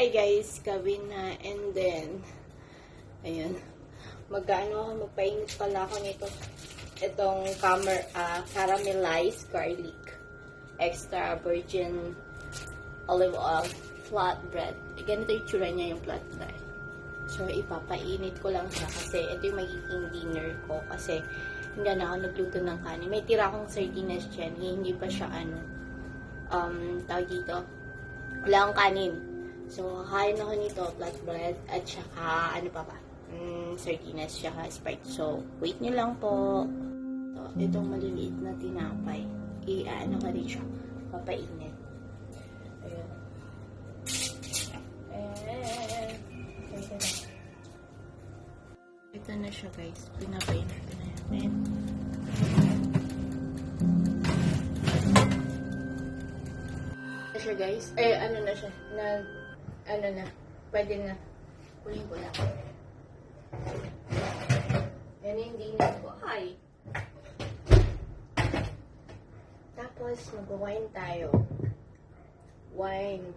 Hi guys, gawin na and then ayun. Mag-ano ako, magpainit pala ako nito. Itong camer, ah, caramelized garlic. Extra virgin olive oil flatbread. Eh, Ganito yung tsura niya yung flatbread. So, ipapainit ko lang siya kasi ito yung magiging dinner ko kasi hindi na ako nagluto ng kanin. May tira akong sardinas dyan. Hindi pa siya ano, um, tawag dito, wala akong kanin. So, kakain ako nito, flatbread, at saka, ano pa ba, mm, sardinas, saka Sprite. So, wait nyo lang po. So, itong maliliit na tinapay, i-ano ka rin siya, papainit. Ayun. Ayan. Ito na. Siya guys, pinapainit na natin. Siya guys, eh ano na siya, na, ano na, pwede na. Kunin ko na. Yan yung dinner ko. Ay! Tapos, mag-wine tayo. Wine.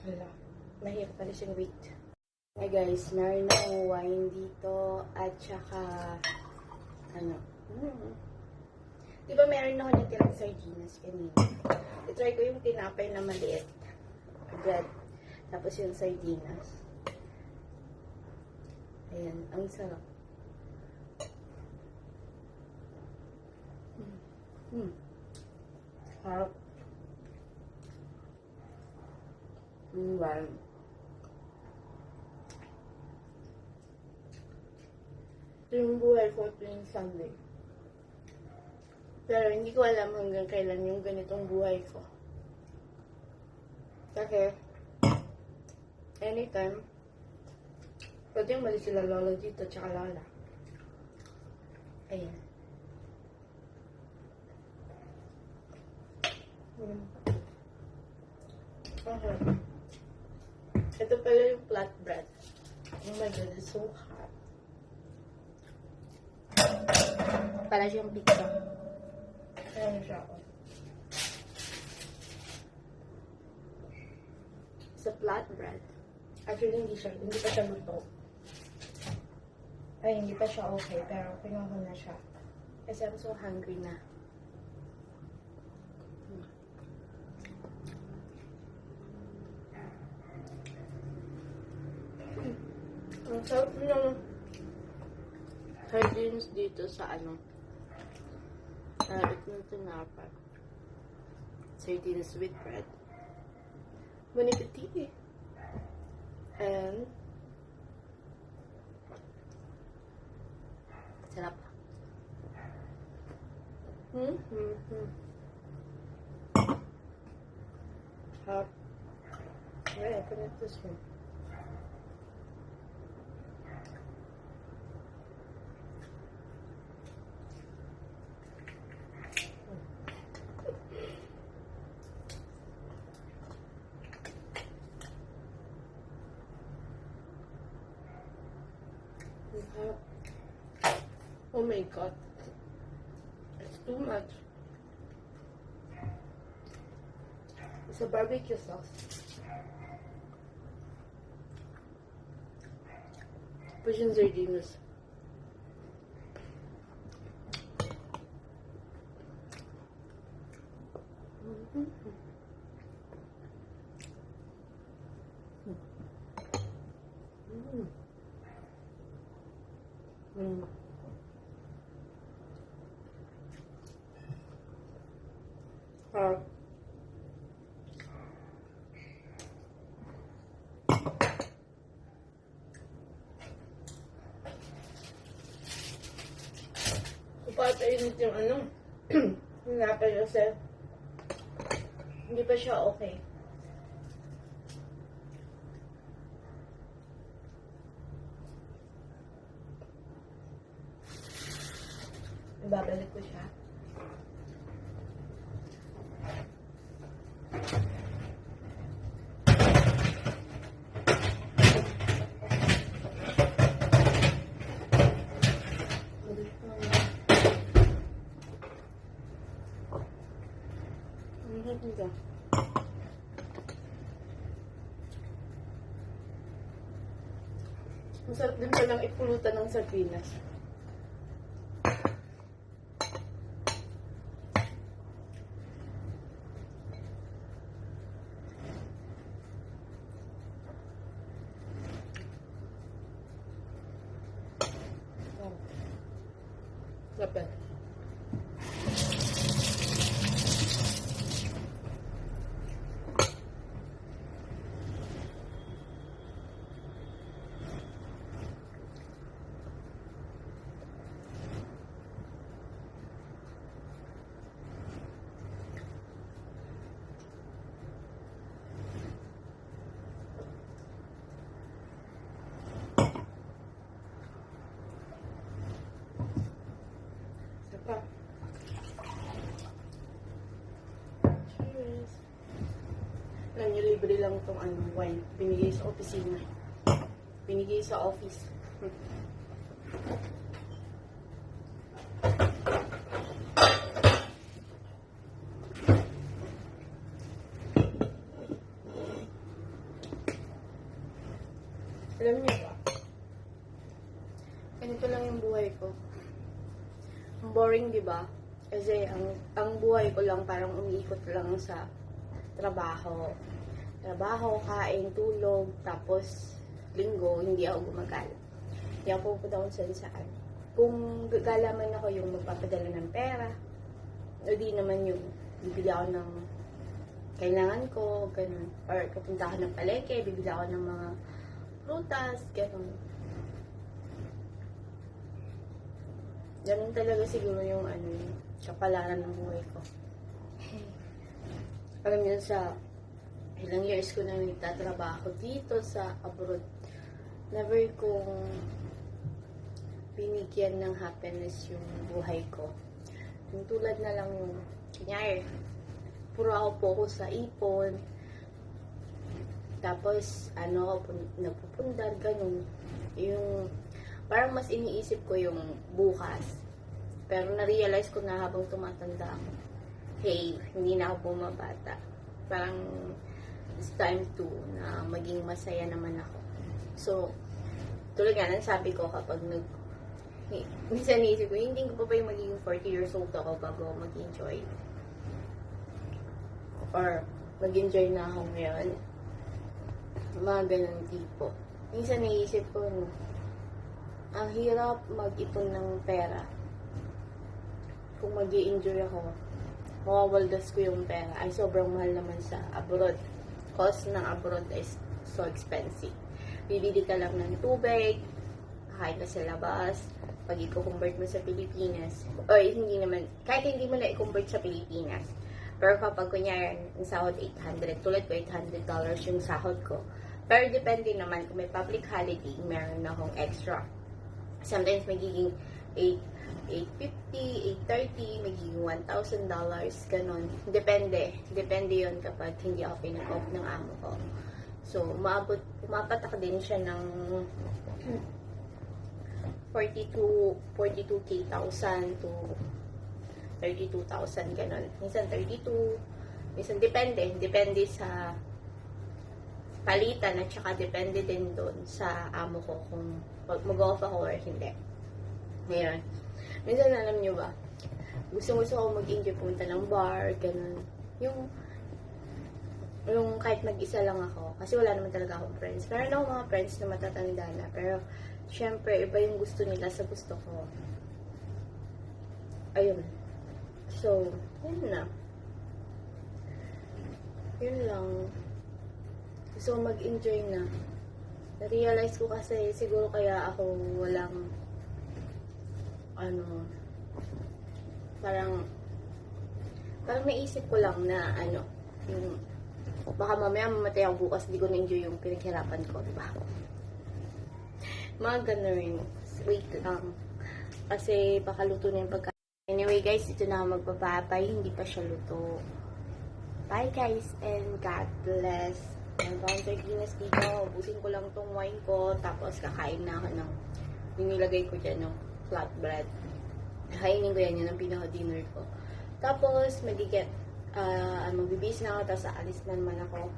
Hala, mahirap pala siyang wait. Hi guys, meron akong wine dito at saka ano, mm, di ba meron ako natirang sardinas kanina? I-try ko yung tinapay na maliit. Bread. Tapos yung sardinas. Ayan, ang sarap. Mm. Mm. Sarap. Mm, wine. Ito yung buhay ko tuwing Sunday. Pero hindi ko alam hanggang kailan yung ganitong buhay ko. Kasi, anytime, pwede yung mali sila lola dito tsaka lola. Ayan. Mm. Okay. Ito pala yung flatbread. Oh my god, it's so hot. Para siyang pizza. Ayan siya ako. Sa flatbread. Actually, hindi siya, hindi pa siya luto. Ay, hindi pa siya okay, pero kinuha ko na siya. Kasi I'm so hungry na. Hmm. Ang sarap ng sardines dito sa ano, sa itong tinapay. Sardines with bread. Bonipiti. And, sarap. Hmm, hmm, hmm. Sarap. Wait, I put it this. Sarap. Oh my god. It's too much. It's a barbecue sauce. Tapos yung sardinas. Mm. Mm. Ah. Ipapainit yung ano, hinapay kasi hindi pa siya okay. dito. Masarap din palang ipulutan ng sardinas. Oh. Sarap. Alam niyo, libre lang itong ano, wine. Binigay sa opisina. Binigay sa office. Alam niyo ba? Ganito lang yung buhay ko. Boring, di ba? Kasi ang, ang buhay ko lang parang umiikot lang sa trabaho. Trabaho, kain, tulog, tapos linggo, hindi ako gumagala. Hindi ako pupunta kung saan saan. Kung gagala man ako yung magpapadala ng pera, o di naman yung bibili ako ng kailangan ko, ganun. Or kapunta ako ng palengke, bibili ako ng mga prutas, ganun. Ganun talaga siguro yung ano yung kapalaran ng buhay ko. Alam niyo sa ilang years ko na nagtatrabaho dito sa abroad, never kong binigyan ng happiness yung buhay ko. Yung tulad na lang yung, kunyari, puro ako focus sa ipon, tapos, ano, pun- nagpupundar, ganun. Yung, parang mas iniisip ko yung bukas. Pero na-realize ko na habang tumatanda ako, hey, hindi na ako bumabata. Parang, time to na maging masaya naman ako. So, tulad nga ng sabi ko kapag nag, minsan naisip ko, hindi ko pa ba yung magiging 40 years old ako bago mag-enjoy. Or, mag-enjoy na ako ngayon. Mga ganun tipo. Minsan naisip ko, no, ang hirap mag-ipon ng pera. Kung mag enjoy ako, mawawaldas ko yung pera. Ay, sobrang mahal naman sa abroad. Cost ng abroad is so expensive. Bibili ka lang ng tubig, kahit ka sa labas, pag i-convert mo sa Pilipinas, o hindi naman, kahit hindi mo na i-convert sa Pilipinas, pero kapag kunyari, ang sahod 800, tulad ko 800 dollars yung sahod ko. Pero depende naman kung may public holiday, meron na akong extra. Sometimes magiging 8, 850, 830, magiging 1,000 dollars, ganun. Depende. Depende yon kapag hindi ako pinag-off ng amo ko. So, umabot, umapatak din siya ng 42, 42k thousand to 32,000, ganun. Minsan 32, minsan depende. Depende sa palitan at saka depende din doon sa amo ko kung mag-off ako or hindi. Ngayon, minsan alam nyo ba, gusto-gusto ko mag-enjoy pumunta ng bar, ganun. Yung, yung kahit mag-isa lang ako, kasi wala naman talaga akong friends. Meron ako mga friends na matatanda na, pero syempre, iba yung gusto nila sa gusto ko. Ayun. So, yun na. Yun lang. Gusto mag-enjoy na. Na-realize ko kasi siguro kaya ako walang ano parang parang naisip ko lang na ano yung baka mamaya mamatay ako bukas di ko na-enjoy yung pinaghirapan ko, di ba? Mga ganun. Wait lang. Kasi baka luto na yung pagkain. Anyway guys, ito na ako magbababay. Hindi pa siya luto. Bye guys and God bless. Ang bawang sardinas dito. Ubusin ko lang tong wine ko. Tapos kakain na ako ng yung nilagay ko dyan ng flatbread. Kainin ko yan. Yun ang pinaka-dinner ko. Tapos, magigit, ah, magbibis na ako. Tapos, aalis na naman ako.